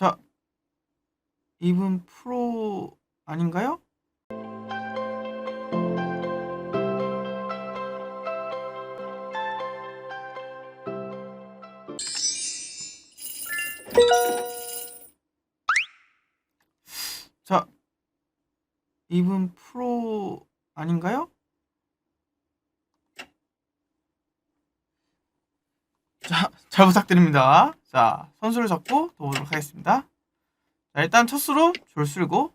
자, 이분 프로 아닌가요? 자, 이분 프로 아닌가요? 자, 잘 부탁드립니다. 자, 선수를 잡고 도보도록 하겠습니다. 자, 일단 첫 수로 졸 쓸고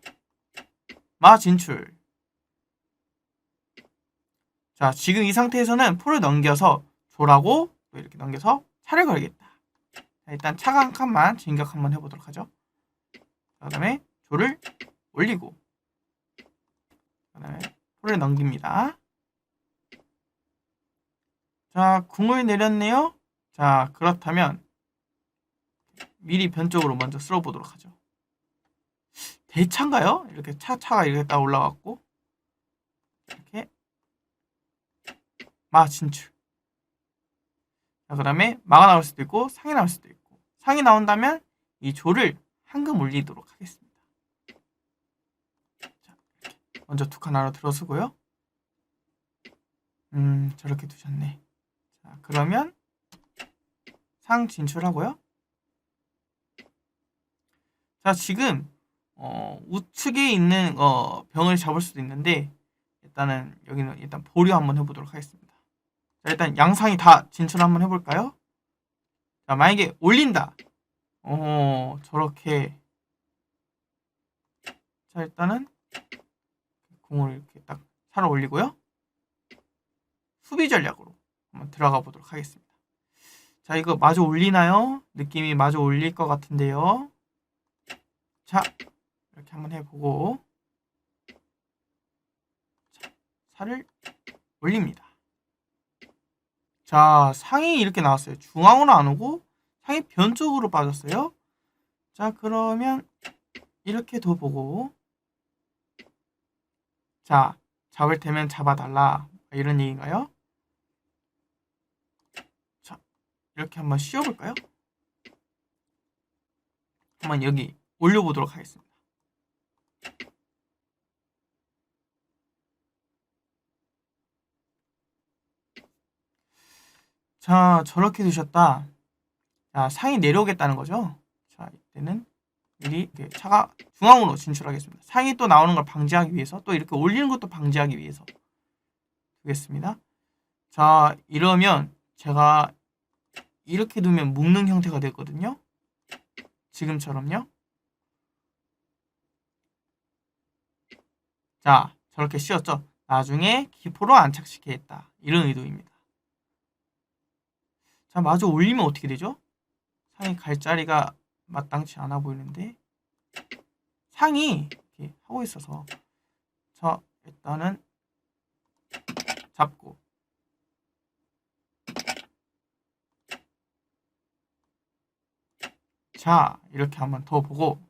마 진출. 자, 지금 이 상태에서는 포를 넘겨서 조라고 또 이렇게 넘겨서 차를 걸겠다. 자, 일단 차가 한 칸만 진격 한번 해보도록 하죠. 그 다음에 조를 올리고 그 다음에 포를 넘깁니다. 자, 궁을 내렸네요. 자, 그렇다면 미리 변쪽으로 먼저 쓸어보도록 하죠. 대차인가요? 이렇게 차, 차가 이렇게 딱 올라갔고 이렇게 마 진출 자, 그 다음에 마가 나올 수도 있고 상이 나올 수도 있고 상이 나온다면 이 조를 한금 올리도록 하겠습니다. 자, 먼저 두 칸 하나 들어서고요. 음, 저렇게 두셨네. 자, 그러면 상 진출하고요. 자, 지금 어, 우측에 있는 어, 병을 잡을 수도 있는데 일단은 여기는 일단 보류 한번 해보도록 하겠습니다. 자, 일단 양상이 다 진출 한번 해볼까요? 자, 만약에 올린다. 어, 저렇게. 자, 일단은 공을 이렇게 딱 살아 올리고요. 수비 전략으로 한번 들어가 보도록 하겠습니다. 자, 이거 마저 올리나요? 느낌이 마저 올릴 것 같은데요. 자, 이렇게 한번 해보고 자, 살을 올립니다. 자, 상이 이렇게 나왔어요. 중앙으로 안 오고 상이 변 쪽으로 빠졌어요. 자, 그러면 이렇게 둬보고 자, 잡을 테면 잡아달라. 이런 얘기인가요? 자, 이렇게 한번 씌워볼까요? 한번 여기 올려보도록 하겠습니다. 자, 저렇게 두셨다. 자, 상이 내려오겠다는 거죠. 자, 이때는 미리 차가 중앙으로 진출하겠습니다. 상이 또 나오는 걸 방지하기 위해서 또 이렇게 올리는 것도 방지하기 위해서 두겠습니다. 자, 이러면 제가 이렇게 두면 묶는 형태가 되거든요. 지금처럼요. 자, 저렇게 씌웠죠. 나중에 기포로 안착시키겠다. 이런 의도입니다. 자, 마저 올리면 어떻게 되죠? 상이 갈 자리가 마땅치 않아 보이는데 상이 이렇게 하고 있어서 자, 일단은 잡고 자, 이렇게 한번 더 보고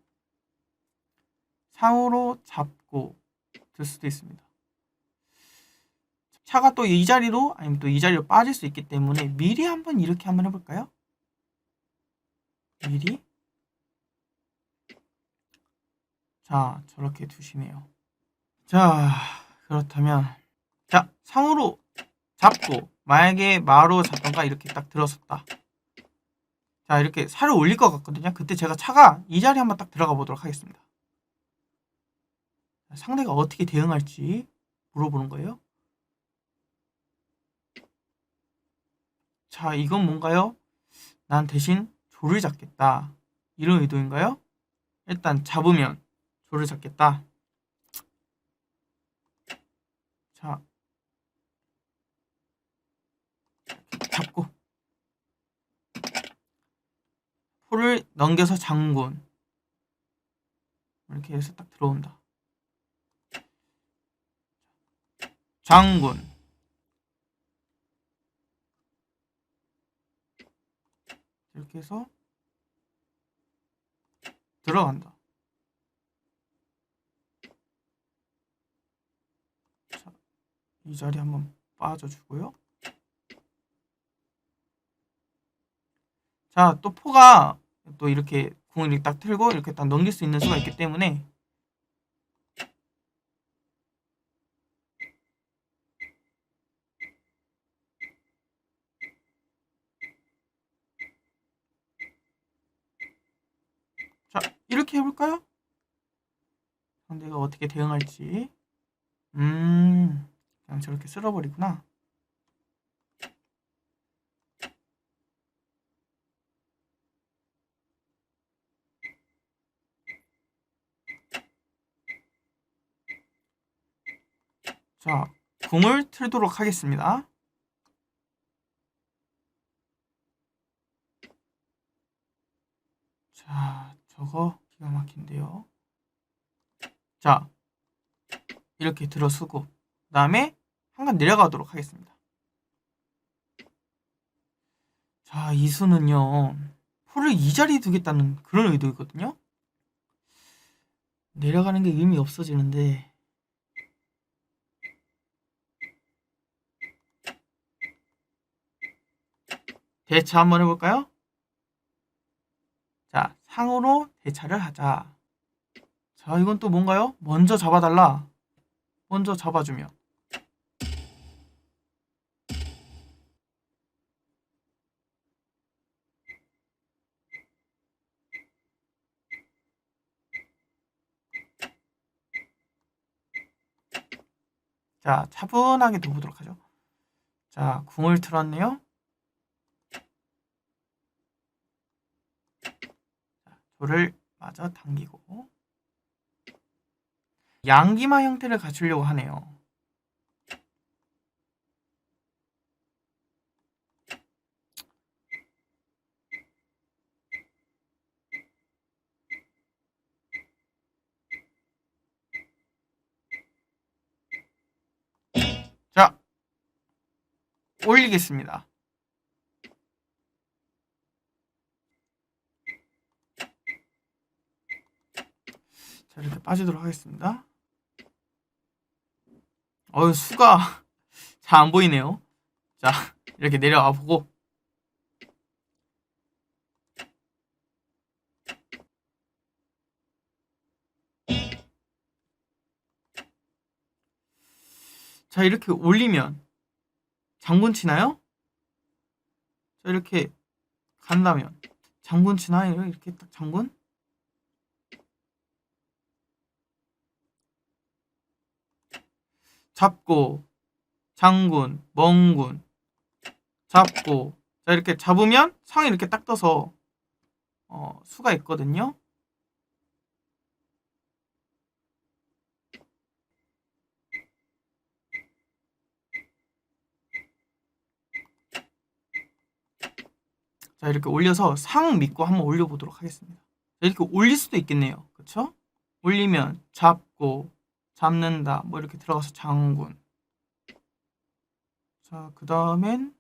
상으로 잡고 들 수도 있습니다. 차가 또 이 자리로 아니면 또 이 자리로 빠질 수 있기 때문에 미리 한번 이렇게 한번 해볼까요? 미리 자 저렇게 두시네요. 자 그렇다면 자 상으로 잡고 만약에 마로 잡던가 이렇게 딱 들어섰다. 자 이렇게 살을 올릴 것 같거든요. 그때 제가 차가 이 자리 한번 딱 들어가 보도록 하겠습니다. 상대가 어떻게 대응할지 물어보는 거예요. 자, 이건 뭔가요? 난 대신 조를 잡겠다. 이런 의도인가요? 일단 잡으면 조를 잡겠다. 자, 잡고 포를 넘겨서 장군 이렇게 해서 딱 들어온다. 장군 이렇게 해서 들어간다. 자, 이 자리 한번 빠져주고요. 자, 또 포가 또 이렇게 궁을 이렇게 딱 틀고 이렇게 딱 넘길 수 있는 수가 있기 때문에 자 이렇게 해볼까요? 상대가 어떻게 대응할지 음 그냥 저렇게 쓸어버리구나 자, 궁을 틀도록 하겠습니다. 자, 저거 기가 막힌데요. 자, 이렇게 들어쓰고 그 다음에 한칸 내려가도록 하겠습니다. 자, 이 수는요. 포를 이 자리에 두겠다는 그런 의도이거든요. 내려가는 게 의미 없어지는데 대차 한번 해볼까요? 자, 상으로 대차를 하자. 자, 이건 또 뭔가요? 먼저 잡아달라. 먼저 잡아주면. 자, 차분하게 둬보도록 하죠. 자, 궁을 틀었네요. 조를 마저 당기고 양기마 형태를 갖추려고 하네요. 자, 올리겠습니다. 자, 이렇게 빠지도록 하겠습니다. 어유 수가 잘 안 보이네요. 자, 이렇게 내려와 보고 자, 이렇게 올리면 장군 치나요? 자, 이렇게 간다면 장군 치나요? 이렇게 딱 장군? 잡고 장군, 멍군 잡고 자 이렇게 잡으면 상이 이렇게 딱 떠서 어, 수가 있거든요. 자 이렇게 올려서 상 믿고 한번 올려보도록 하겠습니다. 자, 이렇게 올릴 수도 있겠네요. 그쵸? 올리면 잡고 잡는다. 뭐 이렇게 들어가서 장군. 자, 그 다음엔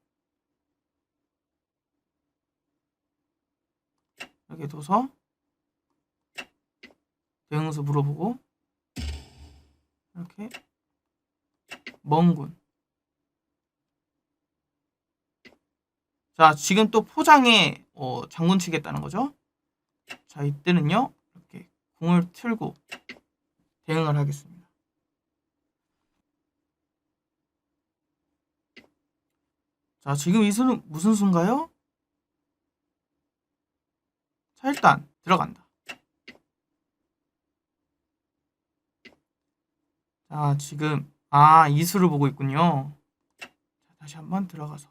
이렇게 둬서 대응수 물어보고 이렇게 멍군. 자, 지금 또 포장에 어, 장군 치겠다는 거죠. 자, 이때는요. 이렇게 공을 틀고 대응을 하겠습니다. 자, 지금 이 수는 무슨 수인가요? 자, 일단 들어간다. 자, 지금 아, 이 수를 보고 있군요. 자, 다시 한번 들어가서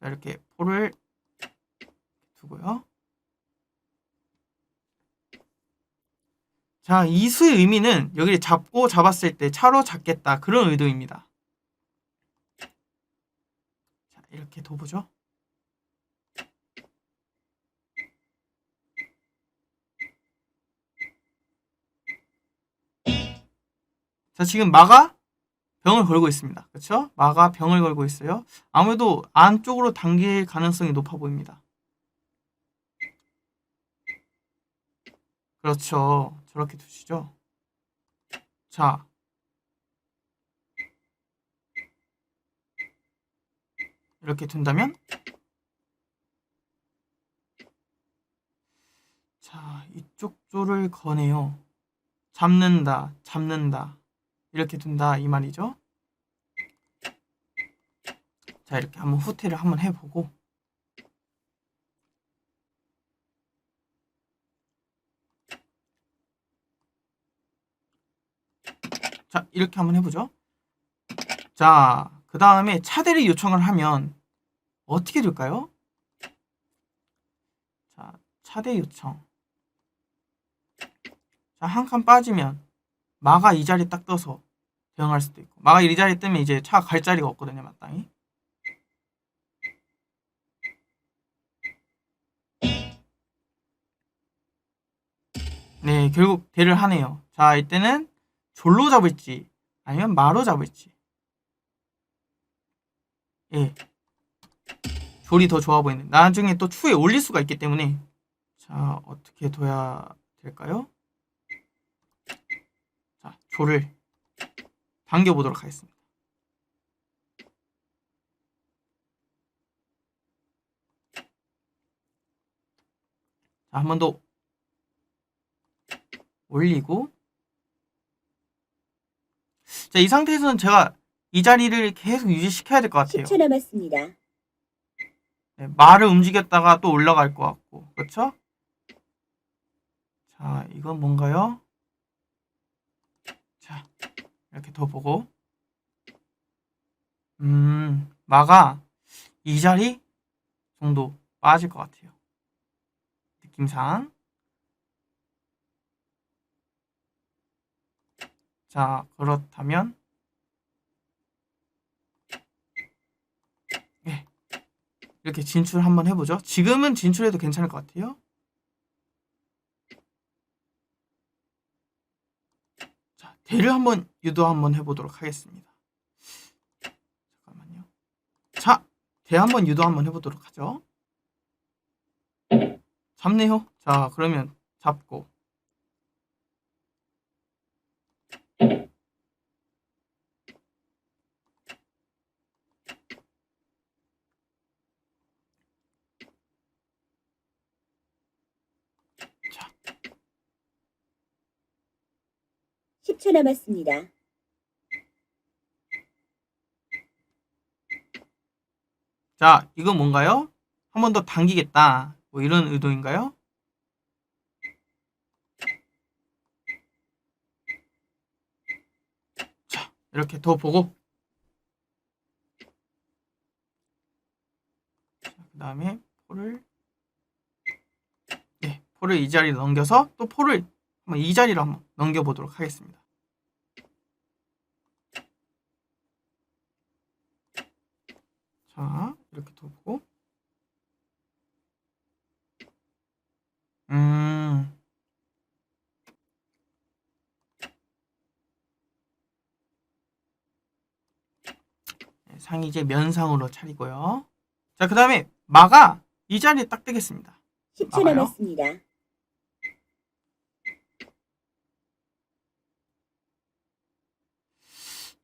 자, 이렇게 포를 두고요. 자, 이 수의 의미는 여기를 잡고 잡았을 때 차로 잡겠다. 그런 의도입니다. 자, 이렇게 둬보죠. 자, 지금 마가 병을 걸고 있습니다. 그렇죠? 마가 병을 걸고 있어요. 아무래도 안쪽으로 당길 가능성이 높아 보입니다. 그렇죠. 저렇게 두시죠. 자. 이렇게 둔다면 자 이쪽 줄을 거네요 잡는다 잡는다 이렇게 둔다 이 말이죠 자 이렇게 한번 후퇴를 한번 해 보고 자 이렇게 한번 해보죠 자 그 다음에 차대를 요청을 하면 어떻게 될까요? 자 차대 요청 자 한 칸 빠지면 마가 이 자리 딱 떠서 대응할 수도 있고 마가 이 자리 뜨면 이제 차가 갈 자리가 없거든요 마땅히 네, 결국 대를 하네요. 자, 이때는 졸로 잡을지 아니면 마로 잡을지. 예. 졸이 더 좋아 보이는. 나중에 또 추에 올릴 수가 있기 때문에 자, 어떻게 둬야 될까요? 자, 졸을 당겨 보도록 하겠습니다. 자, 한 번 더 올리고 자, 이 상태에서는 제가 이 자리를 계속 유지시켜야 될 것 같아요. 10초 남았습니다. 네, 말을 움직였다가 또 올라갈 것 같고 그렇죠? 자, 이건 뭔가요? 자, 이렇게 더 보고 음, 마가 이 자리 정도 빠질 것 같아요. 느낌상 자, 그렇다면 예. 이렇게 진출 한번 해보죠. 지금은 진출해도 괜찮을 것 같아요. 자, 대를 한번 유도 한번 해보도록 하겠습니다. 잠깐만요. 자, 대 한번 유도 한번 해보도록 하죠. 잡네요. 자, 그러면 잡고 10초 남았습니다. 자, 이건 뭔가요? 한 번 더 당기겠다. 뭐 이런 의도인가요? 자, 이렇게 더 보고. 그 다음에 포를, 네, 포를 이 자리로 넘겨서 또 포를 한번 이 자리로 한번 넘겨보도록 하겠습니다. 자, 이렇게 두고. 음. 네, 상이 이제 면상으로 차리고요. 자, 그 다음에 마가 이 자리에 딱 뜨겠습니다. 10초 나와요? 남았습니다.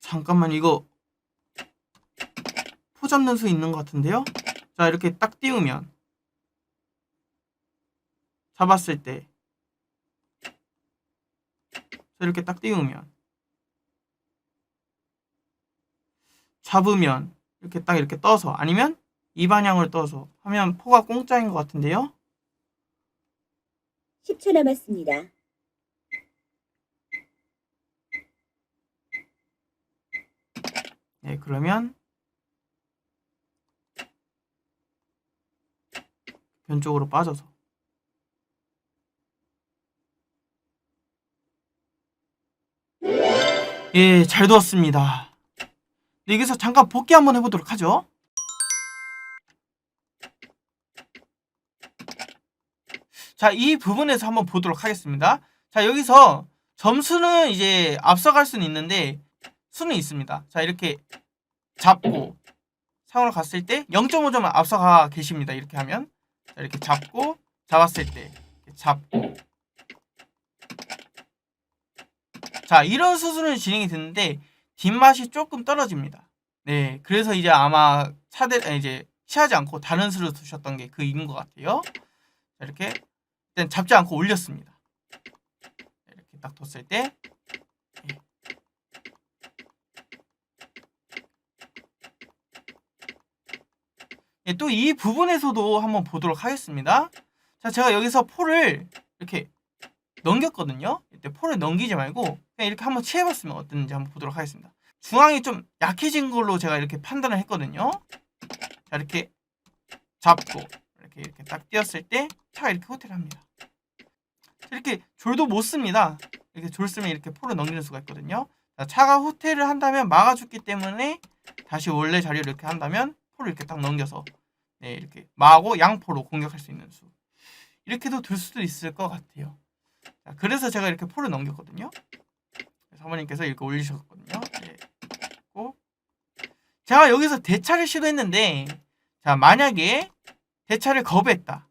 잠깐만, 이거 포 잡는 수 있는 것 같은데요? 자, 이렇게 딱 띄우면 잡았을 때 자, 이렇게 딱 띄우면 잡으면 이렇게 딱 이렇게 떠서 아니면 이 방향으로 떠서 하면 포가 공짜인 것 같은데요? 10초 남았습니다. 네, 그러면 변 쪽으로 빠져서 예, 잘 두었습니다. 네, 여기서 잠깐 복귀 한번 해보도록 하죠. 자, 이 부분에서 한번 보도록 하겠습니다. 자, 여기서 점수는 이제 앞서갈 수는 있는데 수는 있습니다. 자, 이렇게 잡고 상으로 갔을 때 0.5점을 앞서가 계십니다. 이렇게 하면 자, 이렇게 잡고 잡았을 때 잡고 자, 이런 수순을 진행이 됐는데 뒷맛이 조금 떨어집니다. 네, 그래서 이제 아마 차대 이제 취하지 않고 다른 수를 두셨던 게그 이유인 것 같아요. 자, 이렇게 일단 잡지 않고 올렸습니다. 이렇게 딱 뒀을 때 예, 또이 부분에서도 한번 보도록 하겠습니다. 자, 제가 여기서 포를 이렇게 넘겼거든요. 이때 포를 넘기지 말고 그냥 이렇게 한번 치해봤으면 어땠는지 한번 보도록 하겠습니다. 중앙이 좀 약해진 걸로 제가 이렇게 판단을 했거든요. 자, 이렇게 잡고 이렇게 이렇게 딱 띄었을 때 차가 이렇게 호텔을 합니다. 자, 이렇게 졸도 못 씁니다. 이렇게 졸 쓰면 이렇게 포를 넘기는 수가 있거든요. 자, 차가 호텔을 한다면 막아줬기 때문에 다시 원래 자리로 이렇게 한다면 포를 이렇게 딱 넘겨서 네, 이렇게 마하고 양포로 공격할 수 있는 수. 이렇게도 될 수도 있을 것 같아요. 자, 그래서 제가 이렇게 포를 넘겼거든요. 사모님께서 이렇게 올리셨거든요. 네. 제가 여기서 대차를 시도했는데 자 만약에 대차를 거부했다.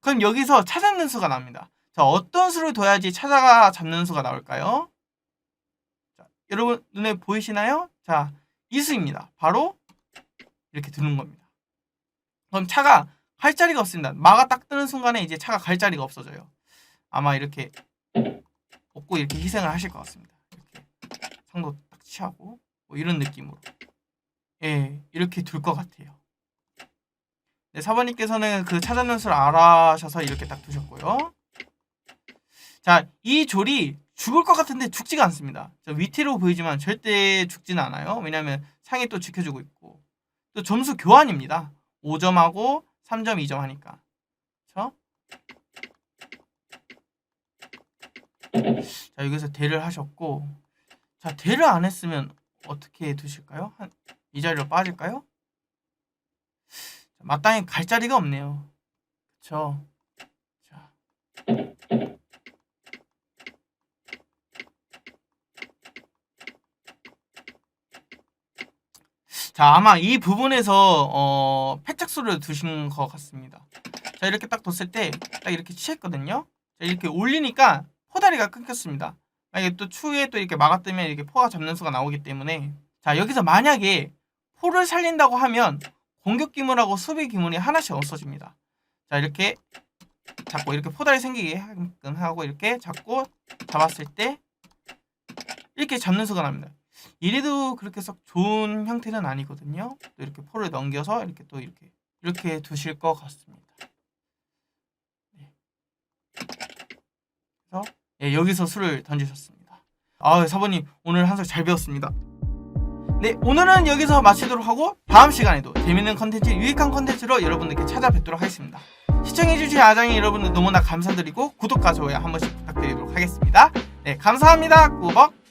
그럼 여기서 찾아는 수가 납니다. 자 어떤 수를 둬야지 찾아가 잡는 수가 나올까요? 자, 여러분 눈에 보이시나요? 자 이 수입니다. 바로 이렇게 두는 겁니다. 그럼 차가 갈 자리가 없습니다. 마가 딱 뜨는 순간에 이제 차가 갈 자리가 없어져요. 아마 이렇게 없고 이렇게 희생을 하실 것 같습니다. 이렇게 상도 딱 취하고 뭐 이런 느낌으로 예 이렇게 둘 것 같아요. 네, 사모님께서는 그 찾아는 수를 알아셔서 이렇게 딱 두셨고요. 자, 이 졸이 죽을 것 같은데 죽지가 않습니다. 자, 위태로 보이지만 절대 죽지는 않아요. 왜냐하면 상이 또 지켜주고 있고 또 점수 교환입니다. 5점하고 3점, 2점 하니까. 그렇죠? 자, 여기서 대를 하셨고 자, 대를 안 했으면 어떻게 두실까요? 한 이 자리로 빠질까요? 자, 마땅히 갈 자리가 없네요. 그쵸? 자. 자, 아마 이 부분에서 어, 패착수를 두신 것 같습니다. 자, 이렇게 딱 뒀을 때 딱 이렇게 취했거든요. 자, 이렇게 올리니까 포다리가 끊겼습니다. 만약에 또 추후에 또 이렇게 막아뜨면 이렇게 포가 잡는 수가 나오기 때문에 자, 여기서 만약에 포를 살린다고 하면 공격 기물하고 수비 기물이 하나씩 없어집니다. 자, 이렇게 잡고 이렇게 포다리 생기게 하게끔 하고 이렇게 잡고 잡았을 때 이렇게 잡는 수가 납니다. 이래도 그렇게 썩 좋은 형태는 아니거든요. 또 이렇게 포를 넘겨서 이렇게 또 이렇게 이렇게 두실 것 같습니다. 네. 그래서 예, 여기서 수를 던지셨습니다. 아, 사모님 오늘 한석 잘 배웠습니다. 네, 오늘은 여기서 마치도록 하고 다음 시간에도 재밌는 컨텐츠, 유익한 컨텐츠로 여러분들께 찾아뵙도록 하겠습니다. 시청해주신 아장이 여러분들 너무나 감사드리고 구독과 좋아요 한 번씩 부탁드리도록 하겠습니다. 네, 감사합니다. 꾸벅